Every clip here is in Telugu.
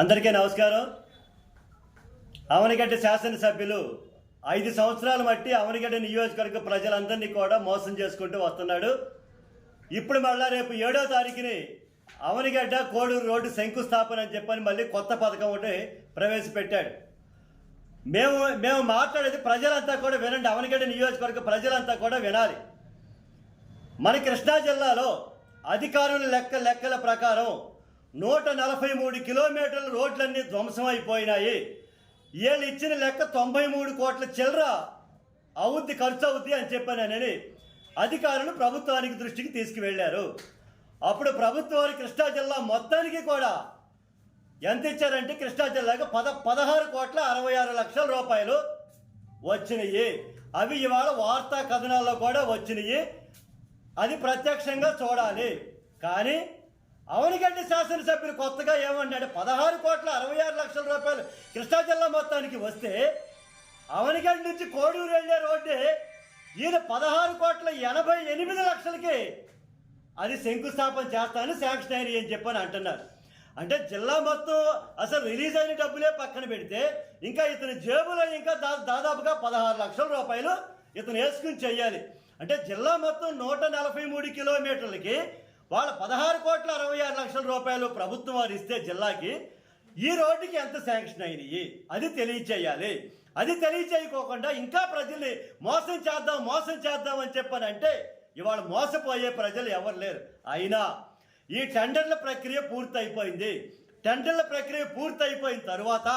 అందరికీ నమస్కారం. అవనిగడ్డ శాసనసభ్యులు ఐదు సంవత్సరాలు బట్టి అవనిగడ్డ నియోజకవర్గ ప్రజలందరినీ కూడా మోసం చేసుకుంటూ వస్తున్నాడు. ఇప్పుడు మళ్ళా రేపు ఏడో తారీఖుని అవనిగడ్డ కోడూరు రోడ్డు శంకుస్థాపన అని చెప్పని మళ్ళీ కొత్త పథకం ఒకటి ప్రవేశపెట్టాడు. మేము మేము మాట్లాడేది ప్రజలంతా కూడా వినండి. అవనిగడ్డ నియోజకవర్గ ప్రజలంతా కూడా వినాలి. మన కృష్ణా జిల్లాలో అధికారుల లెక్క లెక్కల ప్రకారం నూట నలభై మూడు కిలోమీటర్ల రోడ్లన్నీ ధ్వంసం అయిపోయినాయి వీళ్ళు ఇచ్చిన లెక్క తొంభై మూడు కోట్ల చిల్లర అవుద్ది ఖర్చు అవుద్ది అని చెప్పానని అధికారులు ప్రభుత్వానికి దృష్టికి తీసుకువెళ్ళారు. అప్పుడు ప్రభుత్వాలు కృష్ణా జిల్లా మొత్తానికి కూడా ఎంత ఇచ్చారంటే కృష్ణా జిల్లాకి పద పదహారు కోట్ల అరవై ఆరు లక్షల రూపాయలు వచ్చినాయి. అవి ఇవాళ వార్తా కథనాల్లో కూడా వచ్చినాయి. అది ప్రత్యక్షంగా చూడాలి. కానీ అవనిగడ్డి శాసనసభ్యులు కొత్తగా ఏమన్నాడు పదహారు కోట్ల అరవై ఆరు లక్షల రూపాయలు కృష్ణా జిల్లా మొత్తానికి వస్తే అవనిగడ్డి నుంచి కోడూరు వెళ్ళే రోడ్డే ఈయన పదహారు కోట్ల ఎనభై ఎనిమిది లక్షలకి అది శంకుస్థాపన చేస్తాను శాంక్షన్ అయిన అని చెప్పని అంటున్నారు. అంటే జిల్లా మొత్తం అసలు రిలీజ్ అయిన డబ్బులే పక్కన పెడితే ఇంకా ఇతని జేబులో ఇంకా దా దాదాపుగా పదహారు లక్షల రూపాయలు ఇతను వేసుకుని చేయాలి. అంటే జిల్లా మొత్తం నూట నలభై మూడు కిలోమీటర్లకి వాళ్ళ పదహారు కోట్ల అరవై ఆరు లక్షల రూపాయలు ప్రభుత్వం వారు ఇస్తే జిల్లాకి ఈ రోడ్డుకి ఎంత శాంక్షన్ అయినాయి? అది తెలియచేయాలి. అది తెలియచేయకోకుండా ఇంకా ప్రజల్ని మోసం చేద్దాం మోసం చేద్దాం అని చెప్పానంటే ఇవాళ మోసపోయే ప్రజలు ఎవరు లేరు. అయినా ఈ టెండర్ల ప్రక్రియ పూర్తయిపోయింది. టెండర్ల ప్రక్రియ పూర్తయిపోయిన తర్వాత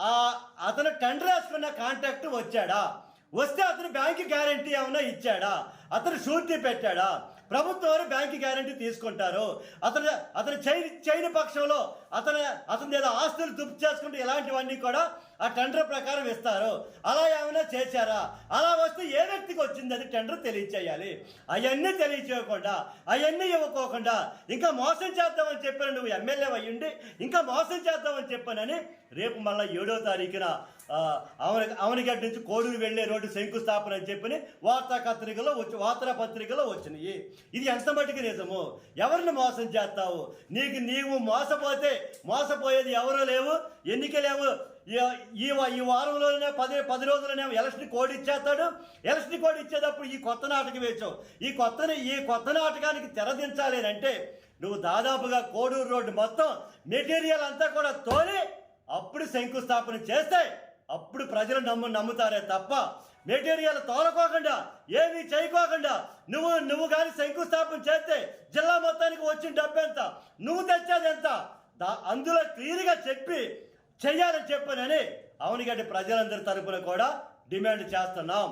ఆ అతను టెండర్ వేసుకున్న కాంట్రాక్ట్ వచ్చాడా? వస్తే అతను బ్యాంక్ గ్యారంటీ ఏమైనా ఇచ్చాడా? అతను షూరిటీ పెట్టాడా? ప్రభుత్వం వారు బ్యాంక్ గ్యారంటీ తీసుకుంటారు? అతను అతను చైన్ చైన్ పక్షంలో అతను అతని ఏదో ఆస్తులు దుప్పు చేసుకుంటే ఇలాంటివన్నీ కూడా ఆ టెండర్ ప్రకారం ఇస్తారు. అలా ఏమైనా చేశారా? అలా వస్తే ఏ వ్యక్తికి వచ్చింది అది టెండర్ తెలియచేయాలి. అవన్నీ తెలియచేయకుండా అవన్నీ ఇవ్వకోకుండా ఇంకా మోసం చేద్దామని చెప్పాను నువ్వు ఎమ్మెల్యే అయ్యుండి ఇంకా మోసం చేద్దామని చెప్పానని రేపు మళ్ళీ ఏడో తారీఖున అవని అవనిగడ్డ నుంచి కోడూరు వెళ్ళే రోడ్డు శంకుస్థాపన అని చెప్పని వార్తాపత్రికలో వచ్చి వార్తాపత్రికలో వచ్చినాయి. ఇది ఎంత మటుకు నిజము? ఎవరిని మోసం చేస్తావు? నీకు నీవు మోసపోతే మోసపోయేది ఎవరూ లేవు ఎన్నికలేవు ఈ- ఈ వారంలోనే పది పది రోజులనే ఎలక్షన్ కోడ్ ఇచ్చేస్తాడు. ఎలక్షన్ కోడ్ ఇచ్చేటప్పుడు ఈ కొత్త నాటకం వేసావు ఈ కొత్త ఈ కొత్త నాటకానికి తెరదించాలి అని అంటే నువ్వు దాదాపుగా కోడూరు రోడ్డు మొత్తం మెటీరియల్ అంతా కూడా తోలి అప్పుడు శంకుస్థాపన చేస్తే అప్పుడు ప్రజలు నమ్ము నమ్ముతారే తప్ప మెటీరియల్ తోలకోకుండా ఏమీ చేయకోకుండా నువ్వు నువ్వు కానీ శంకుస్థాపన చేస్తే జిల్లా మొత్తానికి వచ్చిన డబ్బు ఎంత? నువ్వు తెచ్చేది ఎంత? దా అందులో క్లియర్గా చెప్పి చేయాలని చెప్పనని అవనిగడ్డి ప్రజలందరి తరపున కూడా డిమాండ్ చేస్తున్నాం.